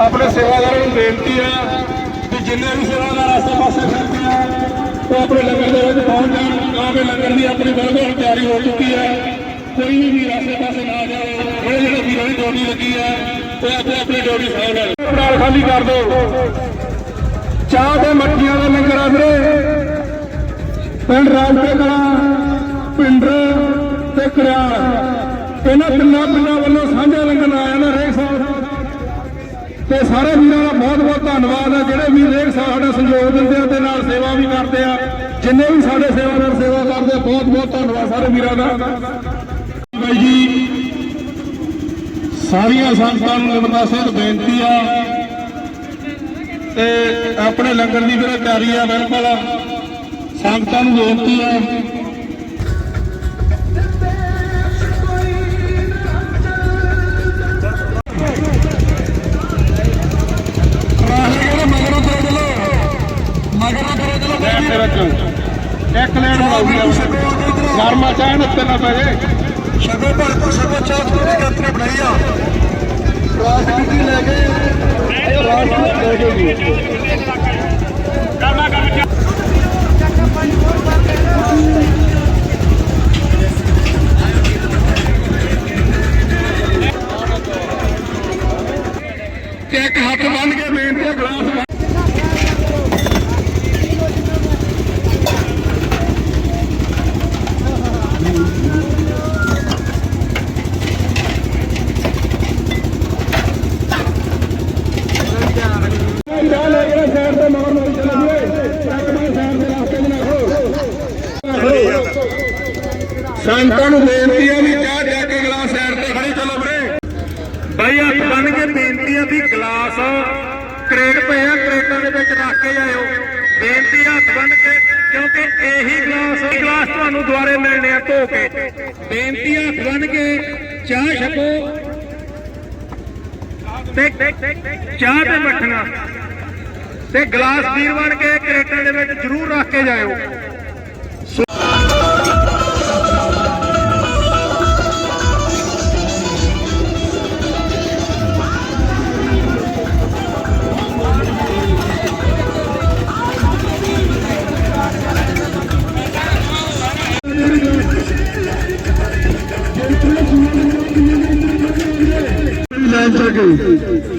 ਆਪਣੇ ਸੇਵਾਦਾਰਾਂ ਨੂੰ ਬੇਨਤੀ ਹੈ ਕਿ ਜਿੰਨੇ ਵੀ ਸੇਵਾਦਾਰ ਆਸੇ ਪਾਸੇ ਫਿਰਦੇ ਆ, ਉਹ ਆਪਣੇ ਲੰਗਰ ਦੇ ਵਿੱਚ ਪਹੁੰਚ ਜਾਣ ਤਾਂ ਲੰਗਰ ਦੀ ਆਪਣੀ ਬਿਲਕੁਲ ਤਿਆਰੀ ਹੋ ਚੁੱਕੀ ਹੈ। ਕੋਈ ਵੀ ਵੀਰ ਆਸੇ ਪਾਸੇ ਨਾ ਜਾਵੇ, ਜਿਹੜੇ ਜਿਹੜੇ ਵੀਰਾਂ ਦੀ ਡਿਊਟੀ ਲੱਗੀ ਹੈ, ਉਹ ਆਪੋ ਆਪਣੀ ਡਿਊਟੀ ਸਾਂਭ ਨਾਲ ਖਾਲੀ ਕਰ ਦਿਓ। ਚਾਹ ਤੇ ਮੱਠੀਆਂ ਦਾ ਲੰਗਰ ਆ ਵੀਰੇ। ਪਿੰਡ ਰਾਜਕੇ ਕਲਾ ਪਿੰਡਰ ਤੇ ਕਰਿਆਲ ਇਹਨਾਂ ਤਿੰਨਾਂ ਪਿੰਡਾਂ ਵੱਲੋਂ ਸਾਂਝਾ ਲੰਗਰ ਲਾਇਆ ਨਾ ਰੇਖ ਸਾਹਿਬ ਤੇ ਸਾਰੇ ਵੀਰਾਂ ਦਾ ਬਹੁਤ ਬਹੁਤ ਧੰਨਵਾਦ ਹੈ ਜਿਹੜੇ ਵੀ ਰੇਖ ਸਾਡਾ ਸਹਿਯੋਗ ਦਿੰਦੇ ਆ ਤੇ ਨਾਲ ਸੇਵਾ ਵੀ ਕਰਦੇ ਆ। ਜਿੰਨੇ ਵੀ ਸਾਡੇ ਸੇਵਾਦਾਰ, ਸੇਵਾ ਕਰਦੇ ਆ, ਬਹੁਤ ਬਹੁਤ ਧੰਨਵਾਦ ਸਾਰੇ ਵੀਰਾਂ ਦਾ। ਬਾਈ ਜੀ, ਸਾਰੀਆਂ ਸੰਗਤਾਂ ਨੂੰ ਨਿਮਰਤਾ ਸਹਿਤ ਬੇਨਤੀ ਆ। ਤੇ ਆਪਣੇ ਲੰਗਰ ਦੀ ਜਿਹੜਾ ਤਿਆਰੀ ਆ ਬਿਲਕੁਲ ਸੰਗਤਾਂ ਨੂੰ ਬੇਨਤੀ ਆ। ਦੇ ਵਿੱਚ ਇੱਕ ਲੈਣ ਹੋਊਗੀ ਨਰਮਾ ਚਾਹ ਨੱਤੇ ਨਾ ਪੈ ਸ਼ਗੋ ਭਗਤ ਸ਼ਗੋ ਚਾਹ ਦੀ ਯਾਤਰਾ ਬਣਾਈ ਆ ਰਾਜਨੀਤੀ ਲੈ ਕੇ ਰਾਜਨੀਤੀ ਲੈ ਕੇ ਜੀ ਤੇ ਇੱਕ ਹੱਥ ਬੰਨ ਕੇ ਬੇਨਤੀ ਹੈ ਗਲਾਸ ਬੰਨ੍ਹ- ਚਾਹ ਲੈ ਕੇ ਸਾਈਡ ਤੇ ਮਗਰ ਮਗਰ ਚੱਲ ਜੀਏ ਇੱਕ ਮੈਂ ਸਾਈਡ ਦੇ ਰਸਤੇ 'ਚ ਨਾ ਖੜੋ ਸੰਤਾਂ ਨੂੰ ਬੇਨਤੀ ਹੈ ਵੀ ਚਾਹ ਜਾ ਕੇ ਗਲਾਸ ਸਾਈਡ ਤੇ ਖੜੀ ਚਲੋ ਵੀਰੇ। ਬਾਈ ਹੱਥ ਬੰਨ ਕੇ ਬੇਨਤੀ ਹੈ ਵੀ ਗਲਾਸ ਕਰੇਟ ਪਏ ਆ, ਕਰੇਟਾਂ ਦੇ ਵਿੱਚ ਰੱਖ ਕੇ ਜਾਇਓ ਬੇਨਤੀ ਹੱਥ ਬੰਨ ਕੇ, ਕਿਉਂਕਿ ਇਹੀ ਗਲਾਸ ਗਲਾਸ ਤੁਹਾਨੂੰ ਦੁਆਰੇ ਮਿਲਣੇ ਆ ਧੋ ਕੇ। ਬੇਨਤੀ ਹੱਥ ਬੰਨ ਕੇ ਚਾਹ ਛਕੋ ਤੇ ਚਾਹ ਤੇ ਬੈਠਣਾ। ਤੇ ਗਲਾਸ ਵੀਰ ਬਣ ਕੇ ਕਰੇਟਾਂ ਦੇ ਵਿੱਚ ਜ਼ਰੂਰ ਰੱਖ ਕੇ ਜਾਇਓ। ਲਾਈਨ ਚੱਲ